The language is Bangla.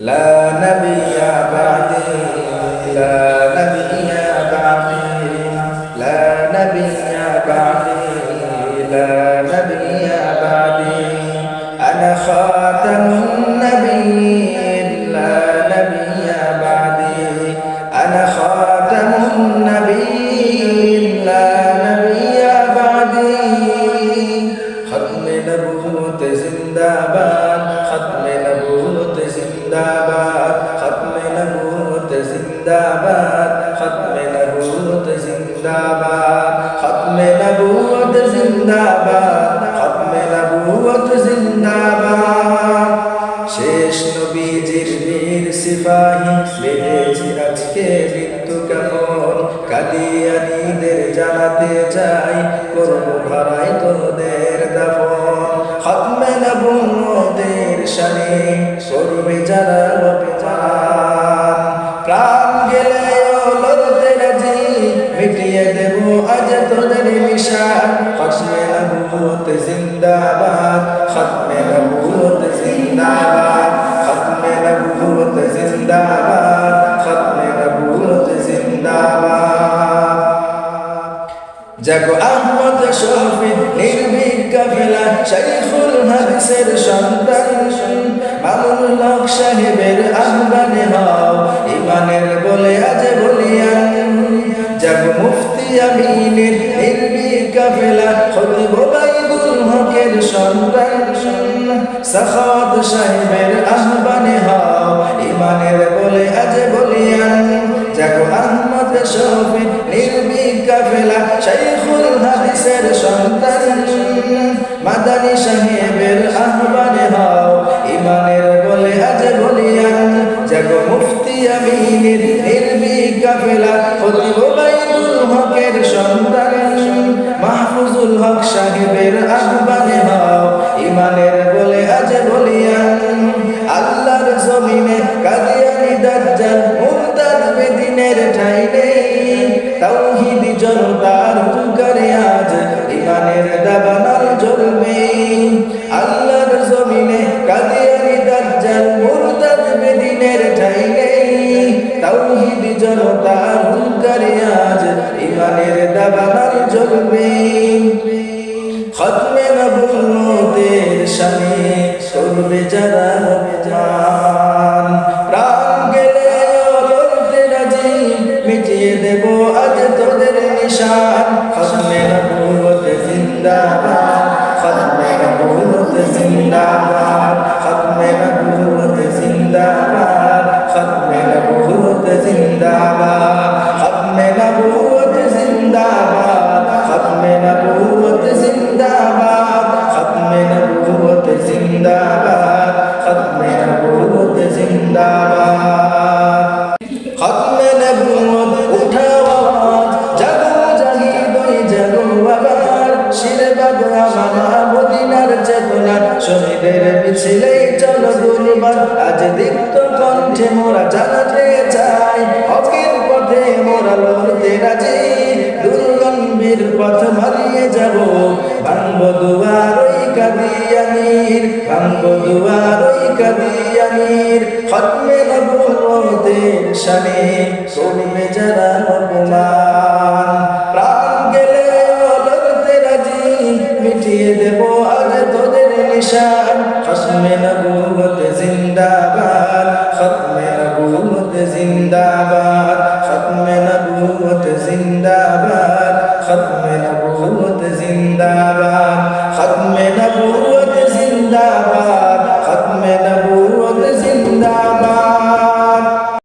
لا نبي بعدي لا نبي জিন্দাবাদ খতমে নবুয়ত জিন্দাবাদ খতমে নবুয়ত জিন্দাবাদ খতমে নবুয়ত জিন্দাবাদ। শেষ নবীজির যারা জাগো আহমদ শফি, নির্ভীক কাফেলা শাইখুল হাদিসের সন্তান। মামুনুল হক সাহেবের আহ্বানে হও, ইমানের বলে আজ বলিয়ান। জাগো মুফতি আমিনের নির্ভীক কাফেলা খতিব বাইদুল হকের সন্তান। সাখাত সাহেবের আহ্বানে হাদিসের সন্তান। মাদানী সাহেবের আহ্বানে হও, ইমানের বলে আজ বলিয়ান জাগো মুফতি আমিনের নির্ভীক কাফেলা খতিব বাইদুল হকের সন্তান। মাহফুজুল হক সাহেবের আহ্বানে হও, ইমানের তাওহীদি জনতার হুঙ্কারে আজ ইমানের দাবানল জ্বলবে। খতমে নবুতের শানে করবে যারা অপমান প্রাণ গেলে লড়তে রাজি মিটিয়ে দেব আজ তোদের নিশান। খতমে নবুত জিন্দাবাদ, খতমে নবুত জিন্দাবাদ, খতমে জিন্দাবাদ। খতমে নবুত উঠাও আওয়াজ, জাগো জাগিদ ওই জাগো আবার। শিরবাদ আমানা মদিনার চেতনা, শহীদের মিছিলে চলো দুর্বার। আজ দীপ্ত কণ্ঠে মোরা জানাতে চাই পথে পথ মারিয়ে যাব, ভাঙব কাদিয়ানির ভাঙব দুয়ার ওই কাদিয়ানির। খতমে নবুতের শানে করবে যারা অপমান। প্রাণ গেলে লড়তে রাজি, মিটিয়ে দেব আজ তোদের নিশান। খতমে নবুত জিন্দাবাদ, খতমে নবুত জিন্দাবাদ, খতমে নবুত জিন্দাবাদ, খতমে নবুত জিন্দাবাদ।